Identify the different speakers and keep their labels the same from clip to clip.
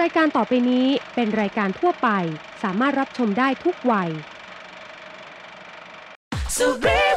Speaker 1: รายการต่อไปนี้เป็นรายการทั่วไป สามารถรับชมได้ทุกวัย
Speaker 2: สุริ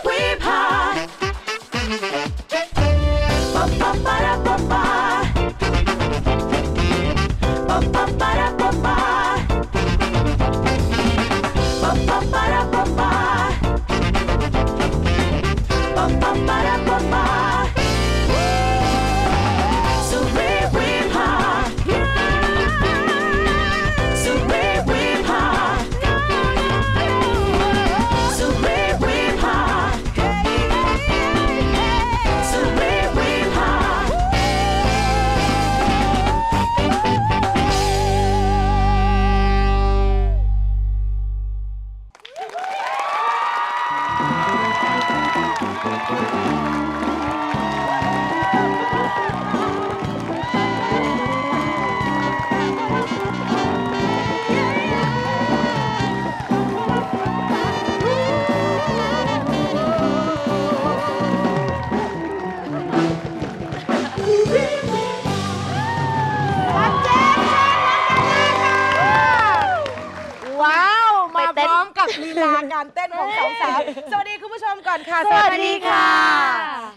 Speaker 2: ส
Speaker 3: องสาวสวัสดีคุณผู้ชมก่อนค่ะ
Speaker 4: สวัสดีค่ะ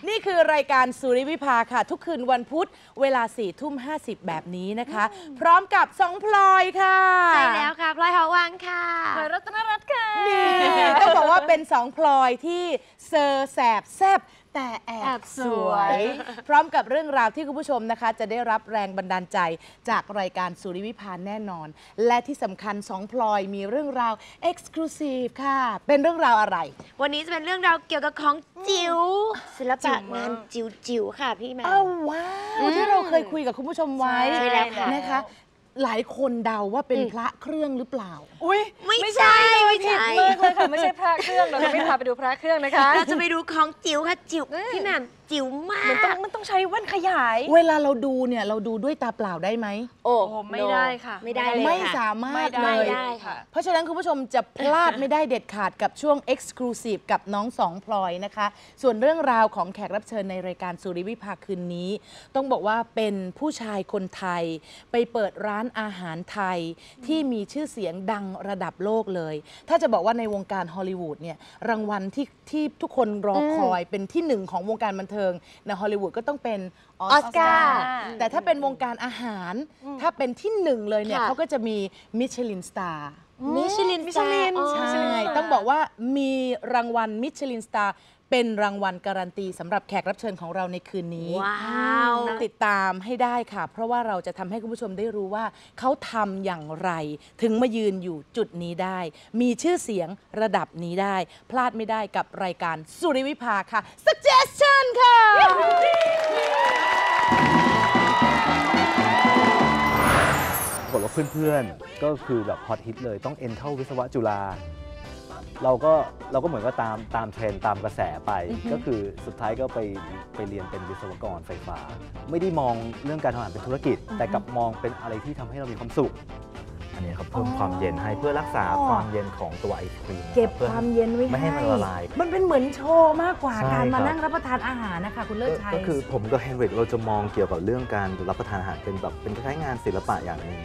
Speaker 3: นี่คือรายการสุริวิภาค่ะ ทุกคืนวันพุธเวลา4ี่ทุ่มห้แบบนี้นะคะ พร้อมกับสองพลอยค่ะ
Speaker 4: ใช่แล้วค่ะพลอยหอวังค่ะ
Speaker 5: รัตนรัตน์ค่ะ
Speaker 3: นี่ต้องบอกว่าเป็นสองพลอยที่เซอร์แสบแซบ แต่แอ
Speaker 4: แอ
Speaker 3: บบส
Speaker 4: ส
Speaker 3: ว
Speaker 4: วยย
Speaker 3: พร้อมกับเรื่องราวที่คุณผู้ชมนะคะ จะได้รับแรงบันดาลใจจากรายการสุริวิพานแน่นอน และที่สำคัญสองพลอยมีเรื่องราว Exclusive ค่ะ เป็นเรื่องราวอะไร
Speaker 4: วันนี้จะเป็นเรื่องราวเกี่ยวกับของจิ๋วศิลปะงานจิ๋วจิ๋วๆค่ะพี่แหม่ม
Speaker 3: อ้าวว้าวที่เราเคยคุยกับคุณผู้ชมไว้
Speaker 4: ใช่แล้วค่ะ
Speaker 3: นะคะ หลายคนเดาว่าเป็น
Speaker 4: อืม
Speaker 3: พระเครื่องหรือเปล่า
Speaker 5: อุ้ย
Speaker 4: ไม่ใช่ไม่ใช่
Speaker 5: มากเลยค่ะ ไม่ใช่พระเครื่อง เราจะไม่พาไปดูพระเครื่องนะคะ
Speaker 4: เราจะไปดูของจิ๋วค่ะจิ๋วพี่แหม่มจิ๋วมา
Speaker 5: มันต้อง
Speaker 4: ก
Speaker 5: มันต้องใช้แว่นขยาย
Speaker 3: เวลาเราดูเนี่ยเราดูด้วยตาเปล่าได้ไหม
Speaker 4: โอ้
Speaker 5: โอ้ไม่ได้ค่ะ
Speaker 4: ไม่ได้เลย
Speaker 3: ไม่
Speaker 4: ค่ะ
Speaker 3: สามารถ
Speaker 5: ไม่
Speaker 3: เล
Speaker 5: ได้
Speaker 3: ย
Speaker 4: ได้ค่ะ
Speaker 3: เพราะฉะนั้นคุณผู้ชมจะพลาดไม่ได้เด็ดขาดกับช่วง Exclusive กับน้องสองพลอยนะคะ ส่วนเรื่องราวของแขกรับเชิญในรายการสุริวิภาคืนนี้ ต้องบอกว่าเป็นผู้ชายคนไทย ไปเปิดร้านอาหารไทยที่มีชื่อเสียงดังระดับโลกเลย ถ้าจะบอกว่าในวงการฮอลลีวูดเนี่ยรางวัลที่ที่ทุกคนรอคอยเป็นที่หนึ่งของวงการบันเทิงในฮอลลีวูดก็ต้องเป็นออ
Speaker 4: ออ
Speaker 3: ส
Speaker 4: ส
Speaker 3: กา
Speaker 4: การ์
Speaker 3: ร์แต่ถ้าเป็นวงการอาหาร ถ้าเป็นที่หนึ่งเลยเนี่ย
Speaker 4: ค่ะ
Speaker 3: เขาก็จะมีมิชลินสตาร์
Speaker 4: มิชลิน
Speaker 5: มิชลิน
Speaker 4: สตาร์อ๋อ
Speaker 3: ใช่ ต้องบอกว่ามีรางวัลมิชลินสตาร์ เป็นรางวัลการันตีสำหรับแขกรับเชิญของเราในคืนนี้
Speaker 4: ว้าว
Speaker 3: ติดตามให้ได้ค่ะ เพราะว่าเราจะทำให้คุณผู้ชมได้รู้ว่าเขาทำอย่างไร ถึงมายืนอยู่จุดนี้ได้ มีชื่อเสียงระดับนี้ได้ พลาดไม่ได้กับรายการสุริวิภาค่ะ suggestion ค่ะ
Speaker 6: บอกว่าเพื่อนๆ ก็คือแบบฮอตฮิตเลยต้องเอ็นเข้าวิศวะจุฬา เราก็เราก็เหมือนก็ตามตามเทรนด์ตามกระแสไป ก็คือสุดท้ายก็ไปไปเรียนเป็นวิศวกรไฟฟ้า ไม่ได้มองเรื่องการทำงานเป็นธุรกิจ แต่กลับมองเป็นอะไรที่ทำให้เรามีความสุข อันนี้ครับเพิ่มความเย็นให้เพื่อรักษาความเย็นของตัวไอศครีม
Speaker 7: เก็บ
Speaker 6: พื่อ
Speaker 7: ความเย็นไว้
Speaker 6: ไม่ให้มันละลาย
Speaker 7: มันเป็นเหมือนโชว์มากกว่า
Speaker 6: ใช่
Speaker 7: การมา
Speaker 6: ครับ
Speaker 7: นั่งรับประทานอาหารนะคะ คุณเลิศชัย
Speaker 6: ก็คือผมกับเฮนริกเราจะมองเกี่ยวกับเรื่องการรับประทานอาหารเป็นแบบเป็นคล้ายๆงานศิลปะอย่างหนึ่ง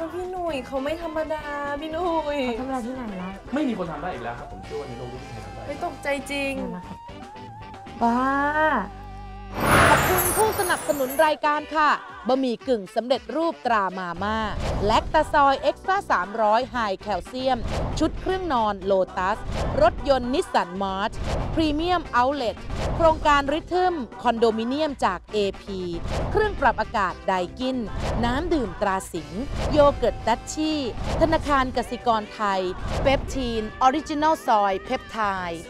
Speaker 5: แล้วพี่หนุ่ยเขาไม่ธรรมดาพี่หนุ่ย
Speaker 7: ทำอะไรที่ไหนล่ะ
Speaker 8: ไม่มีคนทำได้อีกแล้วครับผมเชื่อว่าในโลกนี้ไม่มีใครทำได้
Speaker 5: ไม่ตกใจจริง
Speaker 7: บ้า
Speaker 3: ขอบ คุณผู้สนับสนุนรายการค่ะบะหมี่กึ่งสำเร็จรูปตรามาม่าแลคตาซอยเอ็กซ์ตร้า300ไฮแคลเซียม ชุดเครื่องนอนโลตัส รถยนต์นิสสันมาร์ชพรีเมียมเอาเล t โครงการริทึมคอนโดมิเนียมจาก AP เครื่องปรับอากาศไดกิน น้ำดื่มตราสิง โยเกิร์ตดัชชี่ ธนาคารกสิกรไทย เปปทีน ออริจินัลซอย เพปไทด์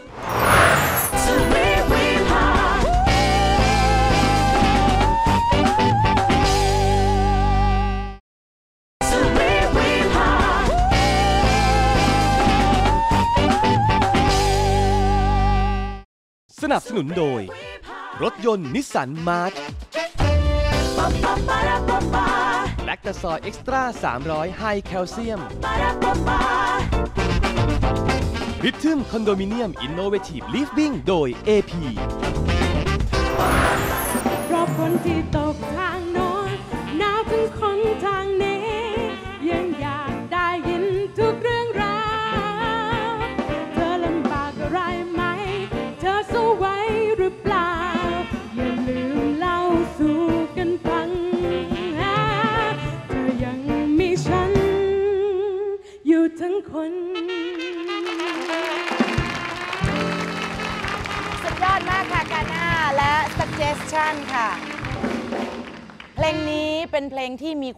Speaker 9: นับสนุนโดย รถยนต์นิสสันมาร์ช
Speaker 2: ปะปะ
Speaker 9: แลคตาซอยเอ็กซ์ตร้า300ไฮแคลเซียม
Speaker 2: ริ
Speaker 9: ทึมคอนโดมิเนียมอินโนเวทีฟลิฟวิ่งโดย AP
Speaker 1: เพราะฝนที่ตกทาง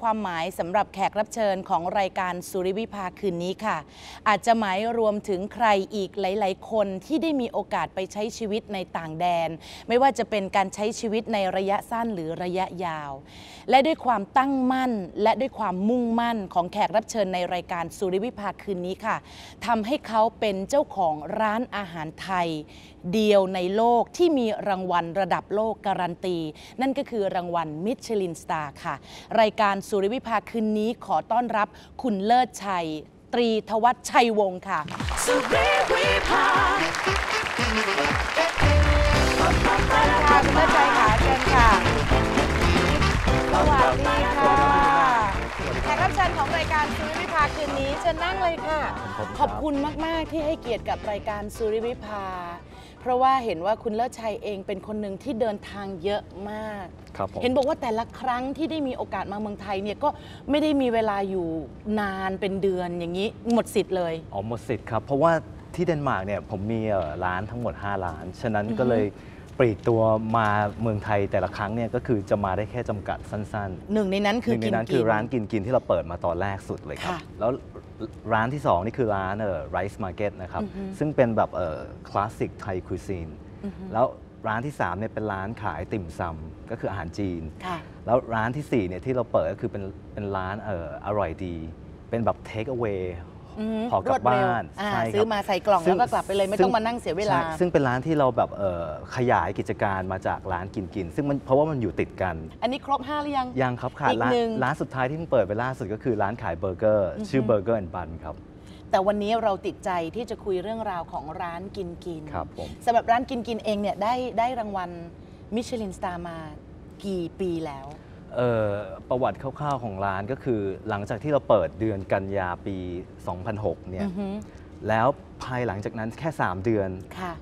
Speaker 3: ความหมายสำหรับแขกรับเชิญของรายการสุริวิภาคืนนี้ค่ะ อาจจะหมายรวมถึงใครอีกหลาย ๆ คนที่ได้มีโอกาสไปใช้ชีวิตในต่างแดน ไม่ว่าจะเป็นการใช้ชีวิตในระยะสั้นหรือระยะยาว และด้วยความตั้งมั่น และด้วยความมุ่งมั่นของแขกรับเชิญในรายการสุริวิภาคืนนี้ค่ะทำให้เขาเป็นเจ้าของร้านอาหารไทย เดียวในโลกที่มีรางวัลระดับโลกการันตี นั่นก็คือรางวัลมิชลินสตาร์ค่ะ รายการสุริวิภาคืนนี้ขอต้อนรับคุณเลิศชัย ตรีทวัชชัยวงศ์ค่ะ
Speaker 2: สุริวิภา
Speaker 3: ค่ะคุณเลิศชัยค่ะเชิญค่ะสวัสดีค่ะแขกรับเชิญของรายการสุริวิภาคืนนี้เชิญนั่งเลยค่ะ ขอบคุณมาก ๆ ที่ให้เกียรติกับรายการสุริวิภา เพราะว่าเห็นว่าคุณเลิศชัยเองเป็นคนหนึ่งที่เดินทางเยอะมาก
Speaker 6: ครับผม
Speaker 3: เห็นบอกว่าแต่ละครั้งที่ได้มีโอกาสมาเมืองไทยเนี่ยก็ไม่ได้มีเวลาอยู่นานเป็นเดือนอย่างนี้หมดสิทธิ์เลย
Speaker 6: อ๋อหมดสิทธิ์ครับ เพราะว่าที่เดนมาร์กเนี่ยผมมีเอ่อร้านทั้งหมด 5 ร้าน ฉะนั้นก็เลยปลีกตัวมาเมืองไทยแต่ละครั้งเนี่ยก็คือจะมาได้แค่จำกัดสั้น ๆ
Speaker 3: หนึ่งในนั้น
Speaker 6: ห
Speaker 3: คือ
Speaker 6: นึ่งใน
Speaker 3: กิน
Speaker 6: นั้น
Speaker 3: กิ
Speaker 6: คื
Speaker 3: น
Speaker 6: อร้านกินกินที่เราเปิดมาตอนแรกสุดเลยครับ
Speaker 3: ค่ะ
Speaker 6: แล้ว ร้านที่ 2 นี่คือร้านเอ่อ Rice Market นะครับ
Speaker 3: อือฮึ
Speaker 6: ซึ่งเป็นแบบเอ่อคลาสสิกไทยคุยซีน
Speaker 3: อือฮึ
Speaker 6: แล้วร้านที่3เนี่ยเป็นร้านขายติ่มซำก็คืออาหารจีน
Speaker 3: ค่ะ
Speaker 6: แล้วร้านที่4เนี่ยที่เราเปิดก็คือเป็นเป็นร้านเอ่ออร่อยดี เป็นแบบ take away
Speaker 3: อืม
Speaker 6: ห่อกลับ
Speaker 3: รวดเร็ว
Speaker 6: บ้าน
Speaker 3: อ่า
Speaker 6: ใช่ครับ
Speaker 3: ซื้อมาใส่กล่อง
Speaker 6: ซึ่
Speaker 3: แล้วก็กลับไปเลยไม่ต้องมานั่งเสียเวลา
Speaker 6: ใช่ซึ่งเป็นร้านที่เราแบบเอ่อขยายกิจการมาจากร้านกินกิน ซึ่งมันเพราะว่ามันอยู่ติดกัน
Speaker 3: อันนี้ครบห้าหรือยัง
Speaker 6: ยังครับขาด
Speaker 3: อีก
Speaker 6: ร้าน
Speaker 3: หนึ่ง
Speaker 6: ร้านสุดท้ายที่เพิ่งเปิดไปล่าสุดก็คือร้านขายเบอร์เกอร์ ชื่อเบอร์เกอร์แอนด์บันครับ
Speaker 3: แต่วันนี้เราติดใจที่จะคุยเรื่องราวของร้านกินกิน
Speaker 6: ครับผม
Speaker 3: สำหรับร้านกินกินเองเนี่ยได้ได้รางวัลมิชลินสตาร์มากี่ปีแล้ว
Speaker 6: เอ่อ ประวัติคร่าวๆของร้านก็คือ หลังจากที่เราเปิดเดือนกันยาปี 2006 เนี่ย
Speaker 3: อือฮึ
Speaker 6: แล้วภายหลังจากนั้นแค่ 3 เดือน
Speaker 3: ค่ะ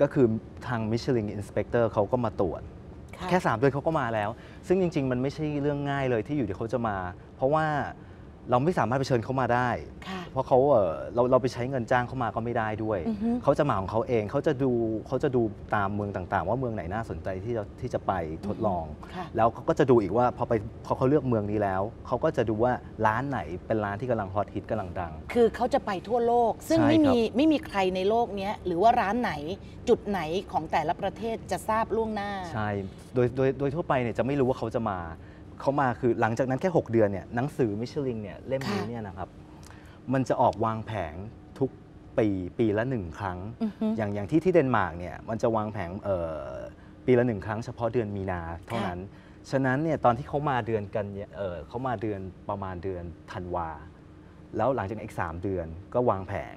Speaker 6: ก็คือทางมิชลินอินสเปกเตอร์เขาก็มาตรวจ
Speaker 3: ค่ะ
Speaker 6: แค่ 3 เดือนเขาก็มาแล้ว ซึ่งจริง ๆ มันไม่ใช่เรื่องง่ายเลยที่อยู่ที่เขาจะมา เพราะว่า เราไม่สามารถไปเชิญเขามาได้
Speaker 3: ค่ะ
Speaker 6: เพราะเขาเอ่อเราเราไปใช้เงินจ้างเขามาก็ไม่ได้ด้วย
Speaker 3: อือฮึ
Speaker 6: เขาจะมาของเขาเองเขาจะดูเขาจะดูตามเมืองต่างๆ ว่าเมืองไหนน่าสนใจที่จะที่จะไปทดลอง
Speaker 3: ค่ะ
Speaker 6: แล้วเขาก็จะดูอีกว่าพอไปพอเขาเลือกเมืองนี้แล้ว เขาก็จะดูว่าร้านไหนเป็นร้านที่กำลังฮอตฮิตกำลังดัง
Speaker 3: คือเขาจะไปทั่วโลก ซึ่ง
Speaker 6: ใช่
Speaker 3: ไม่
Speaker 6: ครับ
Speaker 3: มีไม่มีใครในโลกเนี้ยหรือว่าร้านไหนจุดไหนของแต่ละประเทศจะทราบล่วงหน้า
Speaker 6: ใช่ โดยโดยโดยทั่วไปเนี่ยจะไม่รู้ว่าเขาจะมา เขามาคือหลังจากนั้นแค่ 6 เดือนเนี่ยหนังสือมิชลินเนี่ยเล่มนี้
Speaker 3: ค่ะ
Speaker 6: เนี่ยนะครับมันจะออกวางแผงทุกปีปีละหนึ่งครั้ง
Speaker 3: อือฮึ
Speaker 6: อย่างอย่างที่ที่เดนมาร์กเนี่ยมันจะวางแผงเอ่อปีละหนึ่งครั้งเฉพาะเดือนมีนาเท่านั้น ฉะนั้นเนี่ยตอนที่เขามาเดือนกันยาเอ่อเขามาเดือนประมาณเดือนธันวา แล้วหลังจากนั้นอีก 3 เดือนก็วางแผง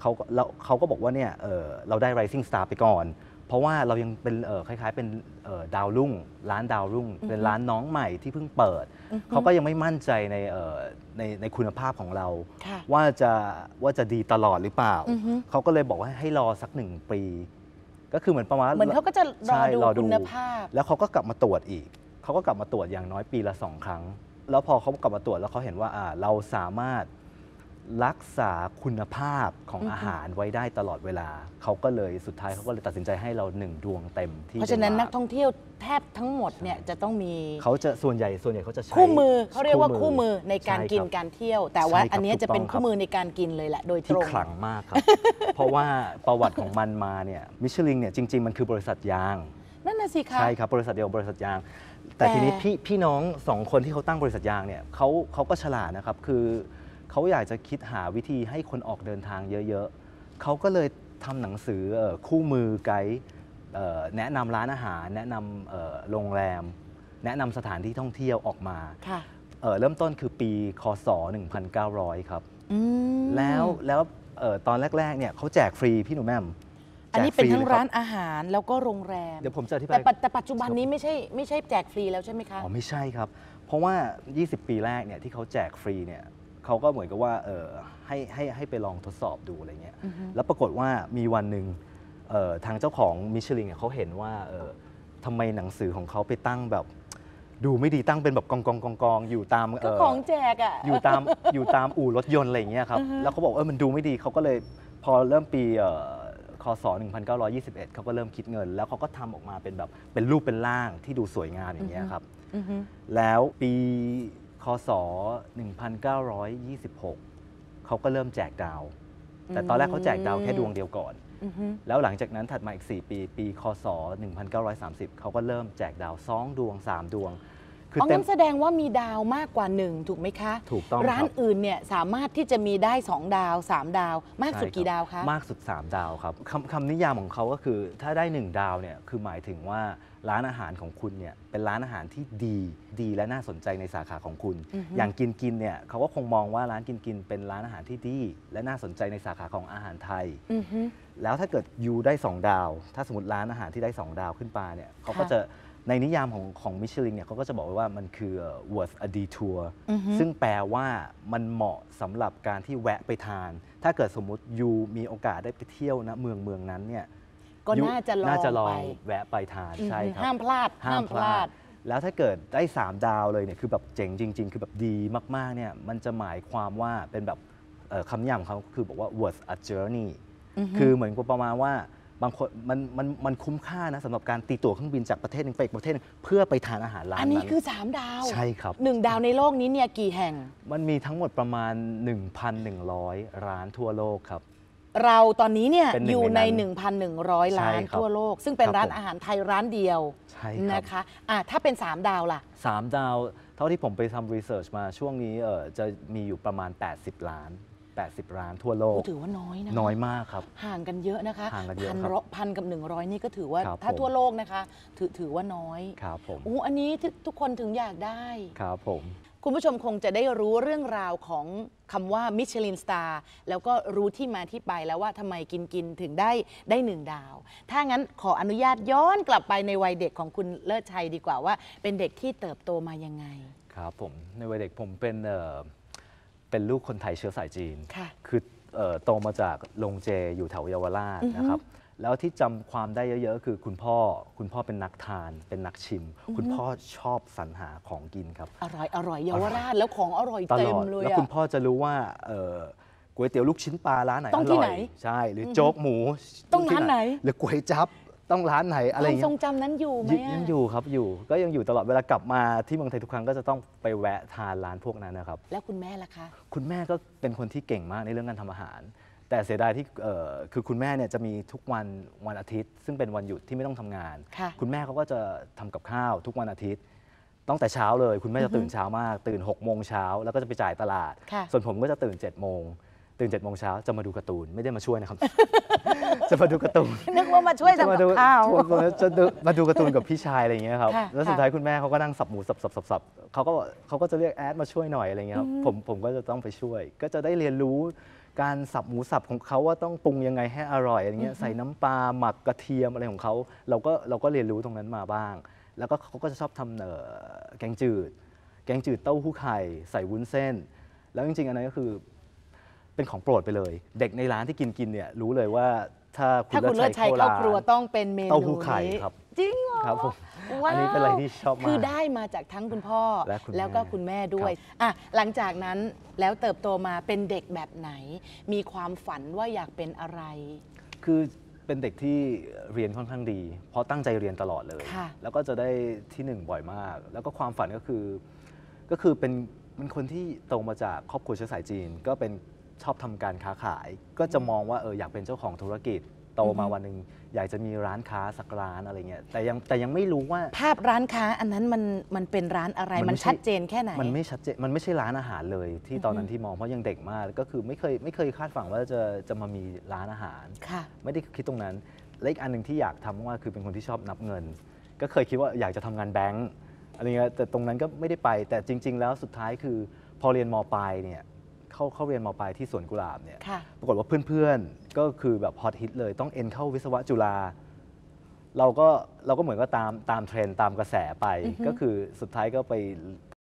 Speaker 6: เขาก็แล้วเขาก็บอกว่าเนี่ยเอ่อเราได้ rising star ไปก่อน เพราะว่าเรายังเป็นเอ่อคล้ายๆ เป็นเอ่อดาวรุ่ง ร้านดาวรุ่ง เป็นร้านน้องใหม่ที่เพิ่งเปิด เขาก็ยังไม่มั่นใจในเอ่อในในคุณภาพของเรา
Speaker 3: ค่ะ
Speaker 6: ว่าจะว่าจะดีตลอดหรือเปล่า
Speaker 3: อือฮึ
Speaker 6: เขาก็เลยบอกว่าให้รอสักหนึ่งปี ก็คือเหมือนประมาณ
Speaker 3: เหมือนเขาก็จะรอ
Speaker 6: ใช่
Speaker 3: ดู
Speaker 6: รอ
Speaker 3: คุณภาพ
Speaker 6: แล้วเขาก็กลับมาตรวจอีก เขาก็กลับมาตรวจอย่างน้อยปีละสองครั้ง แล้วพอเขากลับมาตรวจแล้วเขาเห็นว่าอ่าเราสามารถ รักษาคุณภาพของ
Speaker 3: อือฮึ
Speaker 6: อาหารไว้ได้ตลอดเวลา เขาก็เลยสุดท้ายเขาก็เลยตัดสินใจให้เราหนึ่งดวงเต็มที่
Speaker 3: เพราะฉะนั้น
Speaker 6: ด
Speaker 3: นั
Speaker 6: ม
Speaker 3: กท่องเที่ยวแทบทั้งหมดเนี่ยจะต้องมี
Speaker 6: เขาจะส่วนใหญ่ส่วนใหญ่เขาจะใช้
Speaker 3: คู่มือเขาเรียกว่าคู่มือในการ
Speaker 6: ใช่
Speaker 3: กิน
Speaker 6: ครับ
Speaker 3: การเที่ยว แต่ว่า
Speaker 6: ใช่ครับ
Speaker 3: อันเนี้ย
Speaker 6: ถูก
Speaker 3: จะเป็น
Speaker 6: ต้องครับ
Speaker 3: คู่มือในการกินเลยแหละโดยต
Speaker 6: ที่
Speaker 3: รง
Speaker 6: ขลังมากครับ เพราะว่าประวัติของมันมาเนี่ยมิชลินเนี่ยจริง ๆ มันคือบริษัทยาง
Speaker 3: นั่นน่ะสิคะ
Speaker 6: ใช่ครับบริษัทเดียวบริษัทยางแต่
Speaker 3: แต่
Speaker 6: ทีนี้พี่พี่น้องสองคนที่เขาตั้งบริษัทยางเนี่ยเขาเขาก็ฉลาดนะครับคือ เขาอยากจะคิดหาวิธีให้คนออกเดินทางเยอะๆ เขาก็เลยทำหนังสือเอ่อคู่มือไกด์เอ่อแนะนำร้านอาหาร แนะนำเอ่อโรงแรม แนะนำสถานที่ท่องเที่ยวออกมา
Speaker 3: ค่ะ
Speaker 6: เอ่อเริ่มต้นคือปีคศ 1900 ครับ
Speaker 3: อืม
Speaker 6: แล้วแล้วเอ่อตอนแรกๆเนี่ยเขาแจกฟรีพี่หนูแม่ม
Speaker 3: อันนี้
Speaker 6: แจก
Speaker 3: เป็น
Speaker 6: ฟ
Speaker 3: ทั้ง
Speaker 6: ลยคบ
Speaker 3: ร้านอาหารแล้วก็โรงแรม
Speaker 6: เดี๋ยวผมจะอธิบา
Speaker 3: แต่
Speaker 6: ย
Speaker 3: ปัจแต่ปัจจุบันนี้ไม่ใช่ไม่ใช่แจกฟรีแล้วใช่ไหมคะ
Speaker 6: อ๋อไม่ใช่ครับ เพราะว่า 20 ปีแรกเนี่ยที่เขาแจกฟรีเนี่ย เขาก็เหมือนกับว่าเออให้ให้ให้ไปลองทดสอบดูอะไรเงี้ย
Speaker 3: อือฮึ
Speaker 6: แล้วปรากฏว่ามีวันหนึ่งเอ่อทางเจ้าของมิชลินเนี่ยเขาเห็นว่าเออทำไมหนังสือของเขาไปตั้งแบบ ดูไม่ดีตั้งเป็นแบบกองกองกองกองอยู่ตาม
Speaker 3: ก็
Speaker 6: เข
Speaker 3: องแจกอะ
Speaker 6: อยู่ตามอยู่ตามอู่รถยนต์อะไรอย่างเงี้ยครับแล้วเขาบอกเออมันดูไม่ดีเขาก็เลยพอเริ่มปีเอ่อคศ 1921 เขาก็เริ่มคิดเงิน แล้วเขาก็ทำออกมาเป็นแบบเป็นรูปเป็นร่างที่ดูสวยงามอย่างเงี้ยครับ
Speaker 3: อือฮึ
Speaker 6: แล้วปีค ศ 1926 เขาก็เริ่มแจกดาว แต่ตอนแรกเขาแจกดาวแค่ดวงเดียวก่อน
Speaker 3: อือฮึ
Speaker 6: แล้วหลังจากนั้นถัดมาอีก 4 ปี ปี คศ 1930 เขาก็เริ่มแจกดาว 2 ดวง 3 ดวง คือ
Speaker 3: อ๋อ
Speaker 6: เต็ม
Speaker 3: งั้นแสดงว่ามีดาวมากกว่าหนึ่งถูกไหมคะ
Speaker 6: ถูกต้อง
Speaker 3: ร้าน
Speaker 6: ครับ
Speaker 3: อื่นเนี่ยสามารถที่จะมีได้2ดาว3ดาว มากสุด
Speaker 6: ใช่
Speaker 3: กี่
Speaker 6: รับ
Speaker 3: ดาวคะ
Speaker 6: มากสุด 3 ดาวครับคำคำนิยามของเขาก็คือถ้าได้ 1 ดาวเนี่ยคือหมายถึงว่าร้านอาหารของคุณเนี่ยเป็นร้านอาหารที่ดีดีและน่าสนใจในสาขาของคุณ
Speaker 3: อือฮึ
Speaker 6: อย่างกินกินเนี่ยเขาก็คงมองว่าร้านกินกินเป็นร้านอาหารที่ดี และน่าสนใจในสาขาของอาหารไทย
Speaker 3: อือฮึ
Speaker 6: แล้วถ้าเกิดยูได้ 2 ดาว ถ้าสมมติร้านอาหารที่ได้ 2 ดาวขึ้นไปเนี่ยเขาก็
Speaker 3: ค่ะ
Speaker 6: จะ ในนิยามของของมิชลินเนี่ยเขาก็จะบอกไว้ว่ามันคือ worth a detour
Speaker 3: อือฮึ
Speaker 6: ซึ่งแปลว่ามันเหมาะสำหรับการที่แวะไปทาน ถ้าเกิดสมมุติยูมีโอกาสได้ไปเที่ยวนะเมืองเมืองนั้นเนี่ย
Speaker 3: ก็
Speaker 6: ยู
Speaker 3: น่าจะลอง
Speaker 6: น่าจะลอง
Speaker 3: ไป
Speaker 6: แวะไปทาน
Speaker 3: อือฮึ
Speaker 6: ใช่ครับ
Speaker 3: ห้ามพลาด
Speaker 6: ห้ามพลาด แล้วถ้าเกิดได้ 3 ดาวเลยเนี่ยคือแบบเจ๋งจริง ๆ คือแบบดีมากๆเนี่ยมันจะหมายความว่าเป็นแบบเอ่อคำนิยามของเขาคือบอกว่า worth a journey คือเหมือนกับประมาณว่า บางคนมันมันมันคุ้มค่านะสำหรับการตีตั๋วเครื่องบินจากประเทศหนึ่งไปอีกประเทศหนึงเพื่อไปทานอาหารร้าน
Speaker 3: อั
Speaker 6: นั้น
Speaker 3: นนี้คือ 3 ดาว
Speaker 6: ใช่ครับ
Speaker 3: หนึ่งดาวในโลกนี้เนี่ยกี่แห่ง
Speaker 6: มันมีทั้งหมดประมาณ 1,100 ร้านทั่วโลกครับ
Speaker 3: เราตอนนี้เนี่ย
Speaker 6: เป็นหนึ่
Speaker 3: องยู่
Speaker 6: ใน
Speaker 3: ใน
Speaker 6: นั้น
Speaker 3: 1,100 ล้าน
Speaker 6: ใช่ครับ
Speaker 3: ทั่วโลก ซึ่งเป็น
Speaker 6: ครับ
Speaker 3: ร้าน
Speaker 6: ผม
Speaker 3: อาหารไทยร้านเดียว
Speaker 6: ใช่ครับ
Speaker 3: นะคะอะถ้าเป็น 3 ดาวล่ะ
Speaker 6: สามดาวเท่าที่ผมไปทำรีเสิร์ชมาช่วงนี้เออจะมีอยู่ประมาณ 80 ล้าน 80ล้านทั่วโลก
Speaker 3: ถือว่าน้อยนะ
Speaker 6: น้อยมากครับ
Speaker 3: ห่างกันเยอะนะคะ
Speaker 6: ห่างกันเยอะ
Speaker 3: พัน
Speaker 6: ครับ
Speaker 3: ร้อยพันกับ 100 นี่ก็ถือว่า
Speaker 6: ครับ
Speaker 3: ถ้า
Speaker 6: ผม
Speaker 3: ทั่วโลกนะคะ ถือถือว่าน้อย
Speaker 6: ครับผม
Speaker 3: โอ้อันนี้ทุกทุกคนถึงอยากได้
Speaker 6: ครับผม
Speaker 3: คุณผู้ชมคงจะได้รู้เรื่องราวของคำว่ามิชลินสตาร์แล้วก็รู้ที่มาที่ไปแล้วว่าทำไมกินกินถึงได้ได้หนึ่งดาว ถ้างั้นขออนุญาตย้อนกลับไปในวัยเด็กของคุณเลิศชัยดีกว่าว่า เป็นเด็กที่เติบโตมายังไง
Speaker 6: ครับผมในวัยเด็กผมเป็นเอ่อ เป็นลูกคนไทยเชื้อสายจีน
Speaker 3: ค่ะ
Speaker 6: คือเอ่อโตมาจากโรงเจอยู่แถวเยาวราช
Speaker 3: อือฮึ
Speaker 6: นะครับ แล้วที่จำความได้เยอะๆ คือคุณพ่อ คุณพ่อเป็นนักทาน เป็นนักชิม คุณพ่อชอบสรรหาของกินครับ
Speaker 3: อร่อยอร่อยเยาวราชแล้วของอร่อย
Speaker 6: ต
Speaker 3: เต็
Speaker 6: ล
Speaker 3: ม
Speaker 6: อด
Speaker 3: เลย
Speaker 6: แล้ว
Speaker 3: อะ
Speaker 6: คุณพ่อจะรู้ว่าเอ่อก๋วยเตี๋ยวลูกชิ้นปลาร้านไหน
Speaker 3: ต้อง
Speaker 6: อ
Speaker 3: ที่
Speaker 6: ร่
Speaker 3: ไห
Speaker 6: อนยใช่ หรือโจ๊กหมู
Speaker 3: ต้องร้านไหน
Speaker 6: หรือก๋วยจั๊บ ต้องร้านไหนอะไรอ
Speaker 3: ควา
Speaker 6: ย่ามง
Speaker 3: ท
Speaker 6: เงี้
Speaker 3: รง
Speaker 6: ย
Speaker 3: จำนั้นอยู่ไหม
Speaker 6: ยัง
Speaker 3: อะ
Speaker 6: ยังอยู่ครับอยู่ ก็ยังอยู่ตลอดเวลากลับมาที่เมืองไทยทุกครั้งก็จะต้องไปแวะทานร้านพวกนั้นนะครับ
Speaker 3: แล้วคุณแม่ล่ะคะ
Speaker 6: คุณแม่ก็เป็นคนที่เก่งมากในเรื่องการทำอาหาร แต่เสียดายที่เอ่อคือคุณแม่เนี่ยจะมีทุกวันวันอาทิตย์ ซึ่งเป็นวันหยุดที่ไม่ต้องทำงาน
Speaker 3: ค่ะ
Speaker 6: คุณแม่เขาก็จะทำกับข้าวทุกวันอาทิตย์ตั้งแต่เช้าเลย คุณแม่จะตื่นเช้ามาก ตื่น6กโมงเช้าแล้วก็จะไปจ่ายตลาด
Speaker 3: ค่ะ
Speaker 6: ส่วนผมก็จะตื่น7จ็ดโมงตื่น7จ็ดโมงเช้าจะมาดูการ์ตูนไม่ได้มาช่วยนะครับ จะมาดูการ์ตูน
Speaker 3: นึกว่ามาช่วย
Speaker 6: จะ
Speaker 3: ทำ
Speaker 6: มา
Speaker 3: กั
Speaker 6: ดู
Speaker 3: บข้าว
Speaker 6: จะดูมาดูการ์ตูนกับพี่ชายอะไรอย่างเงี้ยครับ
Speaker 3: ค่ะ
Speaker 6: แล้วสุด
Speaker 3: ค่ะ
Speaker 6: ท้ายคุณแม่เขาก็นั่งสับหมูสับสับสับสับเขาก็เขาก็จะเรียกแอดมาช่วยหน่อยอะไรเงี้ยครับผมผมก็จะต้องไปช่วย ก็จะได้เรียนรู้การสับหมูสับของเขาว่าต้องปรุงยังไงให้อร่อยอะไรเงี้ยใส่น้ำปลาหมักกระเทียมอะไรของเขาเราก็เราก็เรียนรู้ตรงนั้นมาบ้าง แล้วก็เขาก็จะชอบทำเอ่อแกงจืด แกงจืดเต้าหู้ไข่ใส่วุ้นเส้น แล้วจริงๆอันนั้นก็คือเป็นของโปรดไปเลย เด็กในร้านที่กินกินเนี่ยรู้เลยว่า ถ้าคุณ
Speaker 3: ถ้าคุณ
Speaker 6: เลิ
Speaker 3: เลิ
Speaker 6: ศ
Speaker 3: ศ
Speaker 6: ชั
Speaker 3: ชั
Speaker 6: ย
Speaker 3: ย
Speaker 6: เข้า
Speaker 3: เข้า
Speaker 6: ร้าน
Speaker 3: ครัวต้องเป็นเมนู
Speaker 6: เต้าหู้ไข่
Speaker 3: นี้
Speaker 6: ครับ
Speaker 3: จริงเหรอ
Speaker 6: ครับผม
Speaker 3: ว้าว
Speaker 6: อันนี้เป็นอะไรที่ชอบมาก
Speaker 3: คือได้มาจากทั้งคุณพ่อ
Speaker 6: และคุณ
Speaker 3: แล้วก็
Speaker 6: แม่
Speaker 3: คุณแม่ด้วย
Speaker 6: ครับ
Speaker 3: อะหลังจากนั้นแล้วเติบโตมาเป็นเด็กแบบไหน มีความฝันว่าอยากเป็นอะไร
Speaker 6: คือเป็นเด็กที่เรียนค่อนข้างดี เพราะตั้งใจเรียนตลอดเลย
Speaker 3: ค่ะ
Speaker 6: แล้วก็จะได้ที่หนึ่งบ่อยมาก แล้วก็ความฝันก็คือ ก็คือเป็นเป็นคนที่โตมาจากครอบครัวเชื้อสายจีน ก็เป็น ชอบทำการค้าขาย ก็จะมองว่าเอออยากเป็นเจ้าของธุรกิจ โตมาวันหนึ่งอยากจะมีร้านค้าสักร้านอะไรเงี้ยแต่ยังแต่ยังไม่รู้ว่า
Speaker 3: ภาพร้านค้าอันนั้นมันมันเป็นร้านอะไร
Speaker 6: มัน
Speaker 3: มัน
Speaker 6: ไม่ใช่
Speaker 3: ชัดเจนแค่ไหน
Speaker 6: มันไม่ชัดเจนมันไม่ใช่ร้านอาหารเลยที่ตอนนั้นที่มองเพราะยังเด็กมากก็คือไม่เคยไม่เคยคาดฝันว่าจะจะมามีร้านอาหาร
Speaker 3: ค่ะ
Speaker 6: ไม่ได้คิดตรงนั้น และอีกอันหนึ่งที่อยากทำมากๆคือเป็นคนที่ชอบนับเงิน ก็เคยคิดว่าอยากจะทำงานแบงก์อะไรเงี้ยแต่ตรงนั้นก็ไม่ได้ไป แต่จริง ๆ แล้วสุดท้ายคือพอเรียนมปลายเนี่ย เข้าเข้าเรียนมปลายที่สวนกุหลาบเนี่ย
Speaker 3: ค่ะ
Speaker 6: ปรากฏว่าเพื่อนๆ ก็คือแบบฮอตฮิตเลยต้องเอ็นเข้าวิศวะจุฬาเราก็เราก็เหมือนก็ตามตามเทรนด์ตามกระแสไป ก็คือสุดท้ายก็ไป